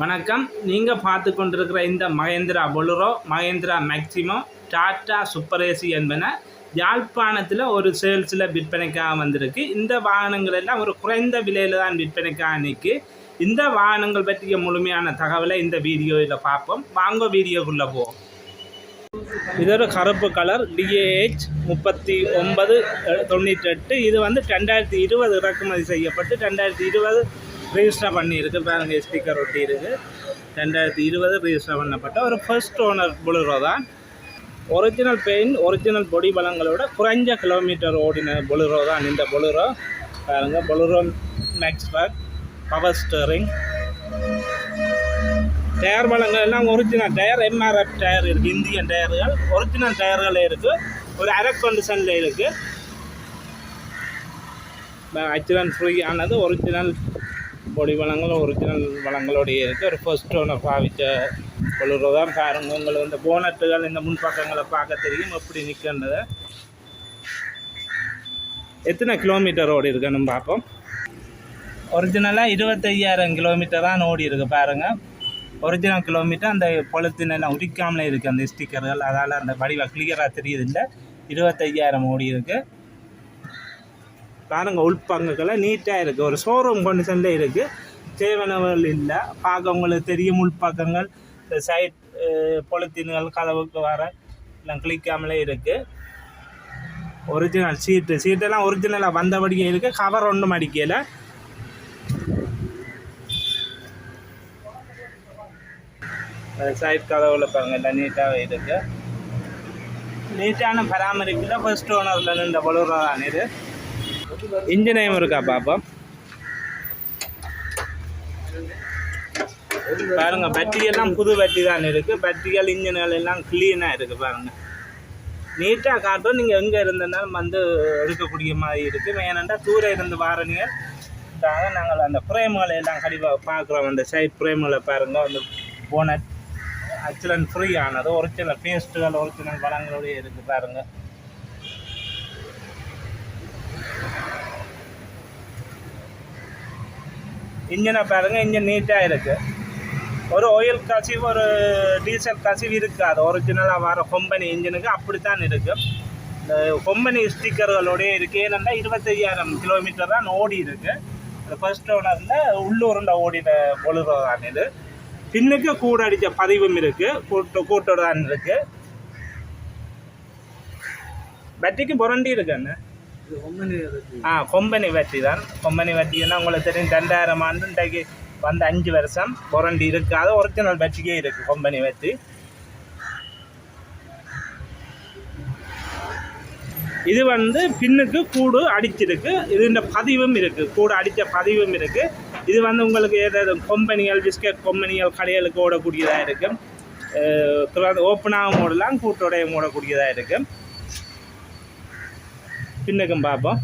வணக்கம். நீங்கள் பார்த்து கொண்டிருக்கிற இந்த Mahindra Bolero Mahindra Maxximo Tata super AC என்பன யாழ்ப்பாணத்தில் ஒரு சேல்ஸில் விற்பனைக்காக வந்திருக்கு. இந்த வாகனங்கள் எல்லாம் ஒரு குறைந்த விலையில் தான் விற்பனைக்காக நிற்கு இந்த வாகனங்கள் பற்றிய முழுமையான தகவலை இந்த வீடியோவில் பார்ப்போம். வாங்க வீடியோக்குள்ளே போவோம். இது ஒரு கருப்பு கலர் டிஏஹெச் முப்பத்தி ஒன்பது தொண்ணூற்றி எட்டு இது வந்து ரெண்டாயிரத்தி இருபது இறக்குமதி செய்யப்பட்டு ரெண்டாயிரத்தி இருபது ரிஜிஸ்டர் பண்ணியிருக்கு. பாருங்க ஸ்பீக்கர் ஒட்டி இருக்கு. ரெண்டாயிரத்தி இருபது ரிஜிஸ்டர் பண்ணப்பட்ட ஒரு ஃபர்ஸ்ட் ஓனர் புலரோ தான். ஒரிஜினல் பெயிண்ட் ஒரிஜினல் பொடி பலங்களோட குறைஞ்ச கிலோமீட்டர் ஓடின பொலுரோ தான் இந்த பொலுரோ பாருங்க Bolero Maxx pack power steering tyre பலங்கள் எல்லாம் ஒரிஜினல் டயர் எம்ஆர்எஃப் டயர் இருக்குது இந்தியன் டயர்கள் ஒரிஜினல் டயர்கள் இருக்குது ஒரு அரக் கண்டிஷனில் இருக்குது ஆக்சிடென்ட் ஃப்ரீ ஆனது ஒரிஜினல் பொடி வளங்கள் ஒரிஜினல் வளங்களோடைய இருக்குது ஒரு ஃபர்ஸ்ட் ஓனர் பாவிச்ச பொழுது தான் பாருங்க. உங்களுக்கு இந்த போனட்டுகள் இந்த முன்பக்கங்களை பார்க்க தெரியும் எப்படி நிற்கின்றதை எத்தனை கிலோமீட்டர் ஓடி இருக்குன்னு பார்ப்போம். ஒரிஜினலாக இருபத்தையாயிரம் கிலோமீட்டர் தான் ஓடி இருக்குது பாருங்கள் ஒரிஜினல் கிலோமீட்டர் அந்த பொழுத்தின் உரிக்காமலே இருக்குது அந்த ஸ்டிக்கர்கள் அதால் அந்த வடிவ கிளியராக தெரியுது இல்லை. இருபத்தையாயிரம் ஓடி இருக்குது பாருங்க உள்பங்குகளை நீட்டாக இருக்குது ஒரு ஷோரூம் கண்டிஷனில் இருக்குது தேவனவர்கள் இல்லை. பார்க்கவங்களுக்கு தெரியும் உள்பக்கங்கள். இந்த சைட் பொலித்தீன்கள் கதவுக்கு வர எல்லாம் கிளிக்காமலே இருக்குது ஒரிஜினல் சீட்டு சீட்டெல்லாம் ஒரிஜினலாக வந்தபடியே இருக்குது கவர் ஒன்றும் அடிக்கலை. சைட் கதவுல பாருங்க எல்லாம் நீட்டாகவே இருக்குது நீட்டான பராமரிப்பில் ஃபர்ஸ்ட் ஓனரில் நின்ற பலுரா தான் இது. இன்ஜினையும் இருக்கா பாப்பா? பாருங்க பட்டிகள்லாம் புது பட்டி தான் இருக்கு. பட்டிகள் இன்ஜின்கள் எல்லாம் க்ளீனாக இருக்கு பாருங்க. நீட்டாக காட்டும் நீங்கள் எங்கே இருந்தனாலும் வந்து எடுக்கக்கூடிய மாதிரி இருக்குது ஏனென்றால் தூர இருந்து வாரணிகள் நாங்கள் அந்த பிரேம்களை எல்லாம் கண்டிப்பாக பார்க்குறோம். அந்த சைட் பிரேம்களை பாருங்க அந்த போனட் ஆக்சிடென்ட் ஃப்ரீ ஆனது. ஒரிஜினல் பேஸ்ட்டுகள் ஒரிஜினல் பழங்களோடய இருக்கு பாருங்க. இன்ஜினை பாருங்க இன்ஜின் நீட்டாக இருக்குது ஒரு ஆயில் கசிவு ஒரு டீசல் கசிவு இருக்காது. ஒரிஜினலாக வர கொம்பனி இன்ஜினுக்கு அப்படித்தான் இருக்குது இந்த கொம்பனி ஸ்டிக்கர்களோடய இருக்குது ஏன்னா இருபத்தையாயிரம் கிலோமீட்டர் தான் ஓடி இருக்கு. ஃபர்ஸ்ட் ஓனரில் உள்ளூருண்ட ஓடின பொழுது தான் இது. பின்னுக்கு கூட அடித்த பதிவும் இருக்குது கூட்டு கூட்டோட தான் இருக்குது பேட்டரிக்கு புரண்டி இருக்கு ஆ கொம்பனி வட்டி தான். கொம்பனி பேட்டரின்னா உங்களுக்கு தெரியும் ரெண்டாயிரம் ஆண்டு இன்றைக்கு வந்து அஞ்சு வருஷம். புரண்டி இருக்காது ஒரிஜினல் வட்டிக்கே இருக்கு கொம்பனி வட்டி. இது வந்து பின்னுக்கு கூடு அடிச்சிருக்கு. இதுன்ற பதிவும் இருக்கு. கூடு அடித்த பதிவும் இருக்கு. இது வந்து உங்களுக்கு ஏதாவது கொம்பனிகள் பிஸ்கட் கொம்பனிகள் கடைகளுக்கு ஓடக்கூடியதாக இருக்கும். ஓப்பனாகவும் ஓடலாம் கூட்டோடையும் ஓடக்கூடியதாக இருக்கும். பின்னுக்கும் பார்ப்போம்.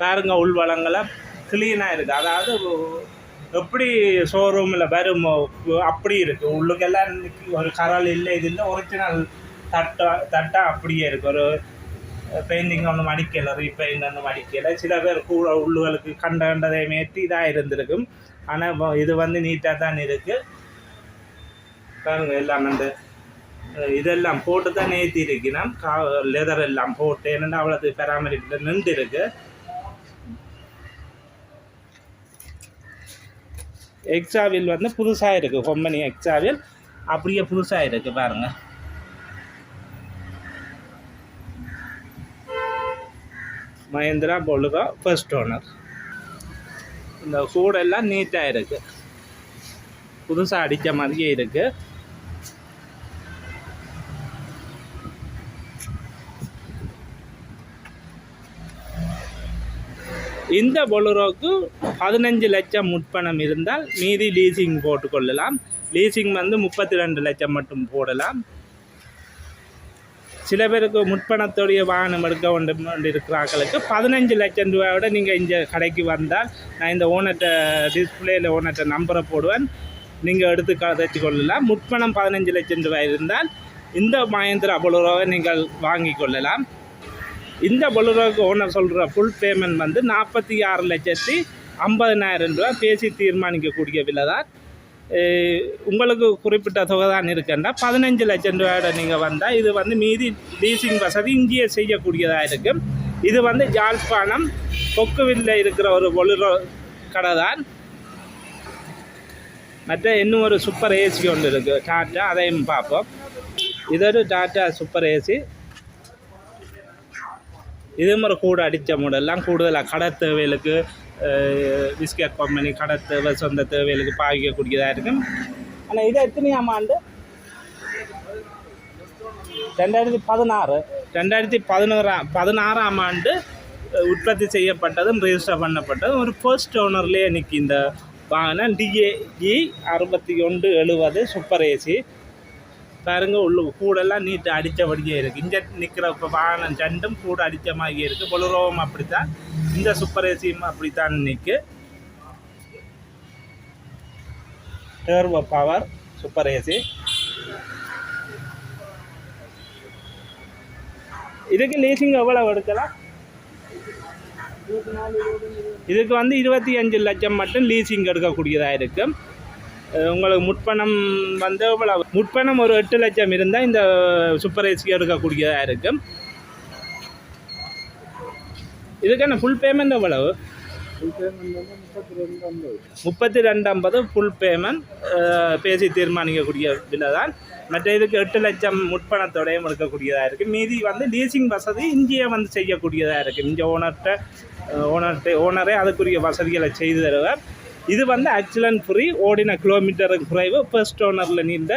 பாருங்க உள்வளங்களை க்ளீனாக இருக்குது அதாவது எப்படி ஷோரூமில் வரும் அப்படி இருக்குது உள்ளுக்கெல்லாம் ஒரு கரல் இல்லை இது இல்லை ஒரிஜினல் தட்டா தட்டா அப்படியே இருக்குது ஒரு பெயிண்டிங் ஒன்றும் அடிக்கலை ரீபெயிண்ட் ஒன்றும் அடிக்கலை. சில பேர் கூட உள்ளுகளுக்கு கண்ட கண்டதை மேற்றி இதாக இருந்திருக்கும். ஆனால் இது வந்து நீட்டாக தான் இருக்குது பாருங்கள் எல்லாம் அந்த இதெல்லாம் போட்டு தான் ஏற்றி இருக்கணும் கா லெதர் எல்லாம் போட்டு என்னென்னா அவ்வளோது பராமரிப்பில் நின்று இருக்கு எக்ஸாவில் வந்து புதுசாக இருக்குது கொம்பனி எக்ஸாவில் அப்படியே புதுசாக இருக்குது பாருங்கள் மஹேந்திரா பொழுகா ஃபர்ஸ்ட் ஓனர் இந்த கூடெல்லாம் நீட்டாக இருக்குது புதுசாக அடித்த மாதிரியே இருக்குது இந்த பொலுரோக்கு பதினஞ்சு லட்சம் முட்பணம் இருந்தால் மீதி லீசிங் போட்டுக்கொள்ளலாம். லீசிங் வந்து முப்பத்தி ரெண்டு லட்சம் மட்டும் போடலாம். சில பேருக்கு முற்பணத்துடைய வாகனம் எடுக்க வேண்டும் இருக்கிறார்களுக்கு பதினஞ்சு லட்சம் ரூபாயோட நீங்கள் இந்த கடைக்கு வந்தால் நான் இந்த ஓனர்கிட்ட டிஸ்பிளேயில் ஓனர்கிட்ட நம்பரை போடுவேன். நீங்கள் எடுத்து கதைச்சு கொள்ளலாம் முற்பணம் பதினஞ்சு லட்சம் ரூபாய் இருந்தால் இந்த மகேந்திரா பொலுரோவை நீங்கள் வாங்கி கொள்ளலாம். இந்த பொலுரோக்கு ஓனர் சொல்கிற ஃபுல் பேமெண்ட் வந்து நாற்பத்தி ஆறு லட்சத்தி ஐம்பதினாயிரம் ரூபா பேசி தீர்மானிக்கக்கூடிய விலை தான் உங்களுக்கு குறிப்பிட்ட தொகை தான் இருக்குன்னா பதினஞ்சு லட்சம் ரூபாயோட நீங்கள் வந்தால் இது வந்து மீதி லீசிங் வசதி இங்கேயே செய்யக்கூடியதாக இருக்கும். இது வந்து யாழ்ப்பாணம் கொக்குவில்ல இருக்கிற ஒரு ஒளிரோ கடை தான் மற்ற இன்னும் ஒரு சூப்பர் ஏசி ஒன்று இருக்குது டாட்டா அதையும் பார்ப்போம். இது ஒரு டாட்டா சூப்பர் ஏசி இதுவும் ஒரு கூட அடித்த மாடல்லாம் கூடுதலாக கடை தேவைகளுக்கு பிஸ்கட் கம்பெனி கடை தேவை சொந்த தேவைகளுக்கு பாவிக்கக்கூடியதாக இருக்கும். ஆனால் இது எத்தனையாம் ஆண்டு? ரெண்டாயிரத்தி பதினாறு. ரெண்டாயிரத்தி பதினோராம் பதினாறாம் ஆண்டு உற்பத்தி செய்யப்பட்டதும் ரெஜிஸ்டர் பண்ணப்பட்டதும் ஒரு ஃபர்ஸ்ட் ஓனர்லேயே நிற்கி இந்த வாகனம் டிஏஇ அறுபத்தி ஒன்று எழுபது சூப்பர் ஏசி பாருங்க உள்ள கூடெல்லாம் நீட்டு அடித்தபடியே இருக்குது இங்கே நிற்கிற இப்போ வாகனம் ரெண்டும் கூட அடித்த மாதிரியே இருக்குது பொலுரோவும் அப்படித்தான். இந்த சூப்பர் ஏசியும் அப்படித்தான் நிற்கு டர்போ பவர் சூப்பர் ஏசி இதுக்கு லீசிங் எவ்வளவு எடுக்கலாம்? இதுக்கு வந்து இருபத்தி அஞ்சு லட்சம் மட்டும் லீசிங் எடுக்கக்கூடியதாக இருக்கும். உங்களுக்கு முற்பணம் வந்து இவ்வளவு முற்பணம் ஒரு எட்டு லட்சம் இருந்தால் இந்த சூப்பர் ஏசி எடுக்கக்கூடியதாக இருக்கும் இதுக்கான ஃபுல் பேமெண்ட் எவ்வளவு? முப்பத்தி ரெண்டு ஐம்பது. ஃபுல் பேமெண்ட் பேசி தீர்மானிக்கக்கூடிய விலை தான் மற்ற இதுக்கு எட்டு லட்சம் முற்பணத்தோடையும் எடுக்கக்கூடியதாக இருக்குது மீதி வந்து லீசிங் வசதி இங்கேயே வந்து செய்யக்கூடியதாக இருக்குது இங்கே ஓனர்கிட்ட ஓனர்கிட்ட ஓனரே அதுக்குரிய வசதிகளை செய்து தருவார். இது வந்து ஆக்சிடென்ட் ஃப்ரீ ஓடின கிலோமீட்டருக்கு குறைவு ஃபர்ஸ்ட் ஓனரில் நீண்ட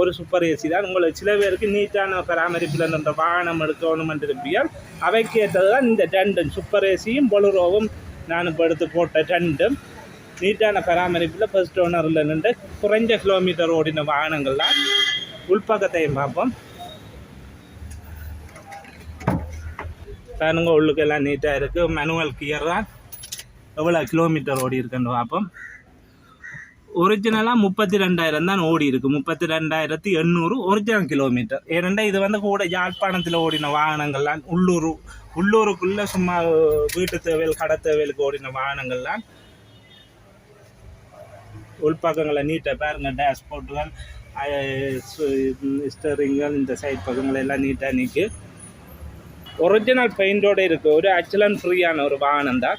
ஒரு சூப்பர் ஏசி தான். உங்களுக்கு சில பேருக்கு நீட்டான பராமரிப்பில் இருந்த வாகனம் எடுக்கணும் இருப்பியால் அவைக்கேற்றது தான் இந்த டெண்டும் சூப்பர் ஏசியும் பொலுரோவும் நான் இப்போ எடுத்து போட்ட டெண்டும் நீட்டான பராமரிப்பில் ஃபர்ஸ்ட் ஓனரில் நின்று குறைஞ்ச கிலோமீட்டர் ஓடின வாகனங்கள் தான் உள்பக்கத்தையும் பார்ப்போம். பாருங்க உள்ளுக்கெல்லாம் நீட்டாக இருக்குது மேனுவல் கியர் தான். எவ்வளோ கிலோமீட்டர் ஓடி இருக்குன்னு பார்ப்போம். ஒரிஜினலாக முப்பத்தி ரெண்டாயிரம் தான் ஓடி இருக்கு. முப்பத்தி ரெண்டாயிரத்தி எண்ணூறு ஒரிஜினல் கிலோமீட்டர் ஏனெண்டா இது வந்து கூட யாழ்ப்பாணத்தில் ஓடின வாகனங்கள்லாம் உள்ளூர் உள்ளூருக்குள்ளே சும்மா வீட்டு தேவையில் கடை தேவைகளுக்கு ஓடின வாகனங்கள்லாம் உள்பக்கங்களை நீட்டாக பாருங்க டேஷ்போர்ட்டுகள் ஸ்டரிங்கள் இந்த சைட் பக்கங்கள் எல்லாம் நீட்டாக நிற்கு ஒரிஜினல் பெயிண்டோட இருக்குது ஒரு அச்சலன் ஃப்ரீயான ஒரு வாகனம் தான்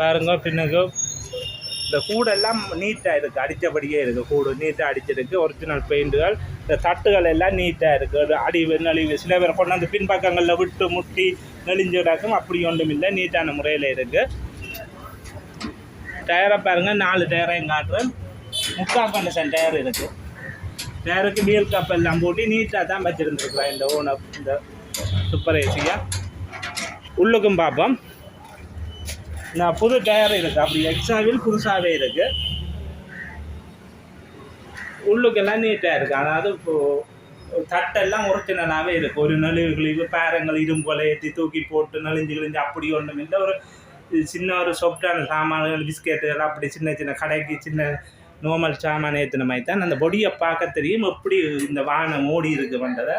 பாருங்க பின்னுக்கு இந்த கூடெல்லாம் நீட்டாக இருக்குது அடித்தபடியே இருக்குது கூடு நீட்டாக அடிச்சிருக்கு ஒரிஜினல் பெயிண்டுகள் இந்த தட்டுகள் எல்லாம் நீட்டாக இருக்குது அடி அடிவு சில பேர் கொண்டாந்து பின்பக்கங்களில் விட்டு முட்டி நெளிஞ்சு கிடக்கும். அப்படி ஒன்றும் இல்லை நீட்டான முறையில் இருக்குது டயரை பாருங்கள் நாலு டயரையும் காட்டுறேன். முக்கால் கண்டிஷன் டயர் இருக்குது டயருக்கு வீல் கப் எல்லாம் போட்டு நீட்டாக தான் வச்சுருந்துருக்குறேன் இந்த ஓனர் இந்த சூப்பர் ஏசியாக உள்ளுக்கும் பார்ப்போம். நான் புது டயர் இருக்குது அப்படி எக்ஸாவில் புதுசாகவே இருக்குது உள்ளுக்கெல்லாம் நீட்டாக இருக்குது அதாவது இப்போது தட்டெல்லாம் ஒரிஜினலாகவே இருக்குது ஒரு நெளிவு கிழிவு பேரங்கள் இரும்புகளை ஏற்றி தூக்கி போட்டு நெளிஞ்சு கிழிஞ்சு அப்படி ஒன்றும் இல்லை. ஒரு சின்ன ஒரு சொப்டான சாமான்கள் பிஸ்கெட்டுகள் அப்படி சின்ன சின்ன கடைக்கு சின்ன நோமல் சாமான் ஏற்றின மாதிரி தான் அந்த பொடியை பார்க்க தெரியும். எப்படி இந்த வானம் ஓடி இருக்கு பண்ணுறதை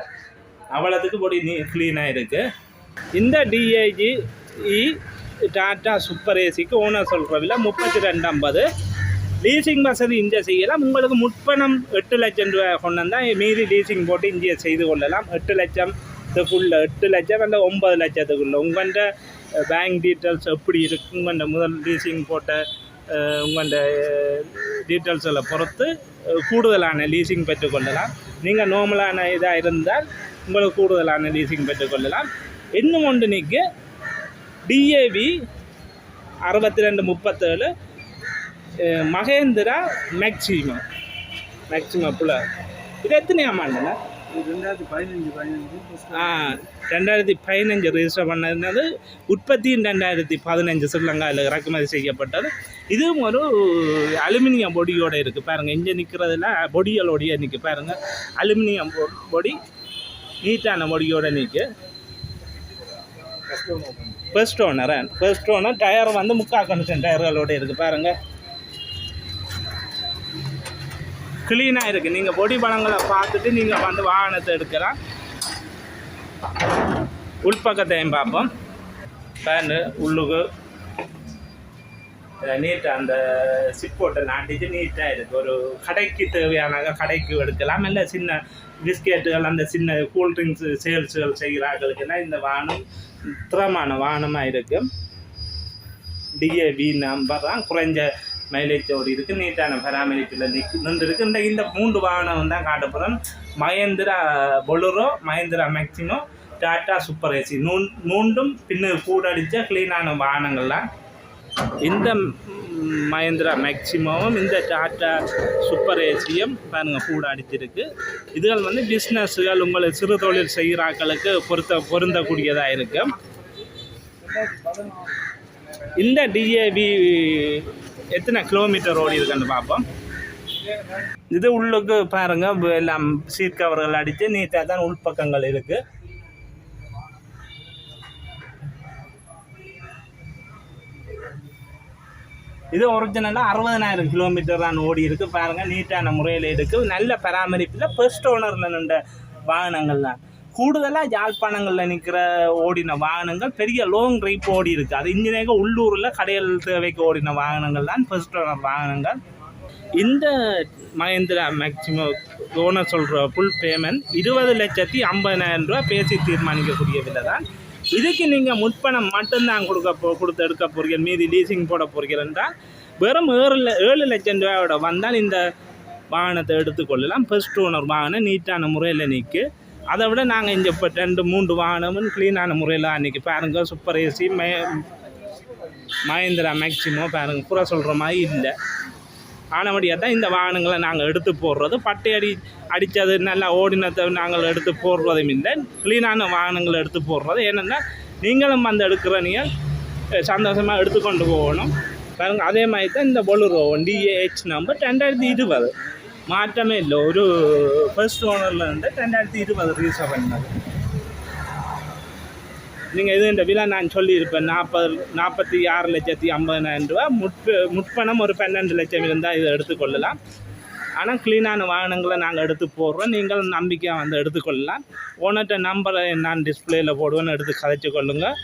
அவ்வளோத்துக்கு பொடி நீ க்ளீனாக இருக்குது இந்த டிஏஜி இ டாட்டா சூப்பர் ஏசிக்கு ஓனர் சொல்கிற விலை முப்பத்தி ரெண்டு ஐம்பது. லீசிங் வசதி இங்கே செய்யலாம். உங்களுக்கு முற்பணம் எட்டு லட்சம் ரூபாய் கொண்டு வந்தால் மீதி லீசிங் போட்டு இங்கே செய்து கொள்ளலாம். எட்டு லட்சம் இதுக்குள்ளே எட்டு லட்சம் அல்ல ஒன்பது லட்சத்துக்குள்ளே. உங்கள்கிட்ட பேங்க் டீட்டெயில்ஸ் எப்படி இருக்கு? உங்கள்கிட்ட முதல் லீசிங் போட்ட உங்கள்கிட்ட டீட்டெயில்ஸில் பொறுத்து கூடுதலான லீசிங் பெற்றுக்கொள்ளலாம் நீங்கள் நார்மலான இதாக இருந்தால் உங்களுக்கு கூடுதலான லீசிங் பெற்றுக்கொள்ளலாம் இன்னும் ஒன்று நிற்கு டிஏவி அறுபத்தி ரெண்டு முப்பத்தேழு மகேந்திரா மேக்சிமம். மேக்சிமம் புல இது எத்தனையாம் ஆண்டுண்ணா ரெண்டாயிரத்தி பதினஞ்சு பதினஞ்சு. ஆ ரெண்டாயிரத்தி பதினஞ்சு ரிஜிஸ்டர் பண்ணது. உற்பத்தியும் ரெண்டாயிரத்தி பதினஞ்சு ஸ்ரீலங்காவில் இறக்குமதி செய்யப்பட்டது. இதுவும் ஒரு அலுமினியம் பொடியோட இருக்குது பாருங்கள் இங்கே நிற்கிறதுல பொடிகளோடைய நிற்க பாருங்கள் அலுமினியம் பொடி நீட்டான பொடியோட நிற்கு first owner first owner tyre வந்து முக்கால் கண்டிஷன் டயர்களோட இருக்குது பாருங்கள் க்ளீனாக இருக்குது நீங்கள் பொடி பழங்களை பார்த்துட்டு நீங்கள் வந்து வாகனத்தை எடுக்கலாம். உள்பக்கத்தையும் பார்ப்போம். பேண்டு உள்ளுக்கு நீட்டாக அந்த சிப்போட்டை நாட்டிச்சு நீட்டாக இருக்குது ஒரு கடைக்கு தேவையான கடைக்கு எடுக்கலாம். இல்லை சின்ன பிஸ்கெட்டுகள் அந்த சின்ன கூல்ட்ரிங்க்ஸ் சேல்ஸுகள் செய்கிறார்களுக்கெல்லாம் இந்த வானம் திறமான வாகனமாக இருக்குது டிஏவி நம்பர் தான். குறைஞ்ச மைலேஜோடு இருக்குது நீட்டான பராமரிப்பில் நிற்கு நின்றுருக்கு. இந்த இந்த மூன்று வாகனம் தான் காட்டப்படும். Mahindra Bolero Mahindra Maxximo Tata super Ace நூ மூன்றும் பின்னு கூடடிச்ச க்ளீனான வாகனங்கள்லாம் இந்த மஹேந்திரா மேக்சிமமும் இந்த டாட்டா சூப்பர் ஏசியும் பாருங்கள் கூட அடிச்சிருக்கு. இதுகள் வந்து பிஸ்னஸ்கள் உங்களுக்கு சிறு தொழில் செய்கிறாக்களுக்கு பொருத்த பொருந்தக்கூடியதாக இருக்கும் இந்த டிஏவி எத்தனை கிலோமீட்டர் ஓடி இருக்குன்னு பார்ப்போம். இது உள்ளுக்கு பாருங்க எல்லாம் சீட் கவர்கள் அடித்து நீட்டாக தான் உள்பக்கங்கள் இருக்குது இது ஒரிஜினலாக அறுபதனாயிரம் கிலோமீட்டர் தான் ஓடி இருக்குது பாருங்கள் நீட்டான முறையில் இருக்குது நல்ல பராமரிப்பில் ஃபர்ஸ்ட் ஓனரில் நின்ற வாகனங்கள்லாம் கூடுதலாக யாழ்ப்பாணங்களில் நிற்கிற ஓடின வாகனங்கள் பெரிய லாங் ட்ரைப் ஓடி இருக்குது அது இன்ஜினியாக உள்ளூரில் கடையல் தேவைக்கு ஓடின வாகனங்கள் தான் ஃபர்ஸ்ட் ஓனர் வாகனங்கள். இந்த மஹேந்திரா மேக்சிமம் ஓனர் சொல்கிற ஃபுல் பேமெண்ட் இருபது லட்சத்தி ஐம்பதாயிரம் ரூபா பேசி தீர்மானிக்கக்கூடிய விலை தான் இதுக்கு நீங்கள் முற்பணம் மட்டும்தான் கொடுக்க போ கொடுத்து எடுக்க போகிறீர்கள் மீதி லீசிங் போட போறீங்கன்னா வெறும் ஏழு ஏழு லட்சம் ரூபாயோட வந்தால் இந்த வாகனத்தை எடுத்துக்கொள்ளலாம் ஃபர்ஸ்ட் ஓனர் வாகனம் நீட்டான முறையில் நிற்கு அதை விட நாங்கள் இங்கே இப்போ ரெண்டு மூன்று வாகனமும் க்ளீனான முறையில் அன்றைக்கி பாருங்க சூப்பர் ஏசி மே மஹேந்திரா மேக்சிமோ பாருங்கள் புற சொல்கிற மாதிரி இல்லை. ஆனபடியாக தான் இந்த வாகனங்களை நாங்கள் எடுத்து போடுறது. பட்டை அடி அடித்தது நல்லா ஓடினத்தை நாங்கள் எடுத்து போடுறதும் இல்லை. க்ளீனான வாகனங்களை எடுத்து போடுறது. ஏன்னா நீங்களும் வந்து எடுக்கிற நீங்கள் சந்தோஷமாக எடுத்துக்கொண்டு போகணும். பாருங்கள் அதே மாதிரி தான் இந்த பொலுரோ டிஏஹெச் நம்பர் ரெண்டாயிரத்தி இருபது. மாற்றமே இல்லை. ஒரு ஃபர்ஸ்ட் ஓனரில் இருந்து ரெண்டாயிரத்தி இருபது ரீசர் பண்ணது. நீங்கள் இது இந்த விலை நான் சொல்லியிருப்பேன். நாற்பது நாற்பத்தி ஆறு லட்சத்தி ஐம்பதாயிரம் ரூபா. முற்ப முற்பணம் ஒரு பன்னெண்டு லட்சம் இருந்தால் இதை எடுத்துக்கொள்ளலாம். ஆனால் க்ளீனான வாகனங்களை நாங்கள் எடுத்து போடுறோம். நீங்கள் நம்பிக்கையாக வந்து எடுத்துக்கொள்ளலாம். ஓனர்கிட்ட நம்பரை நான் டிஸ்பிளேயில் போடுவேன்னு எடுத்து கதைச்சு கொள்ளுங்கள்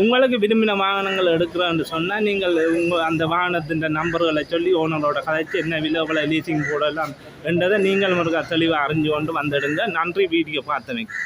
உங்களுக்கு விரும்பின வாகனங்கள் எடுக்கிறோன்னு சொன்னால் நீங்கள் உங்கள் அந்த வாகனத்தின் நம்பர்களை சொல்லி ஓனரோட கதைச்சு என்ன விலவில் லீசிங் போடலாம் என்றதை நீங்கள் ஒரு தெளிவாக அறிஞ்சு கொண்டு வந்துடுங்க. நன்றி வீடியோ பார்த்தமைக்கு.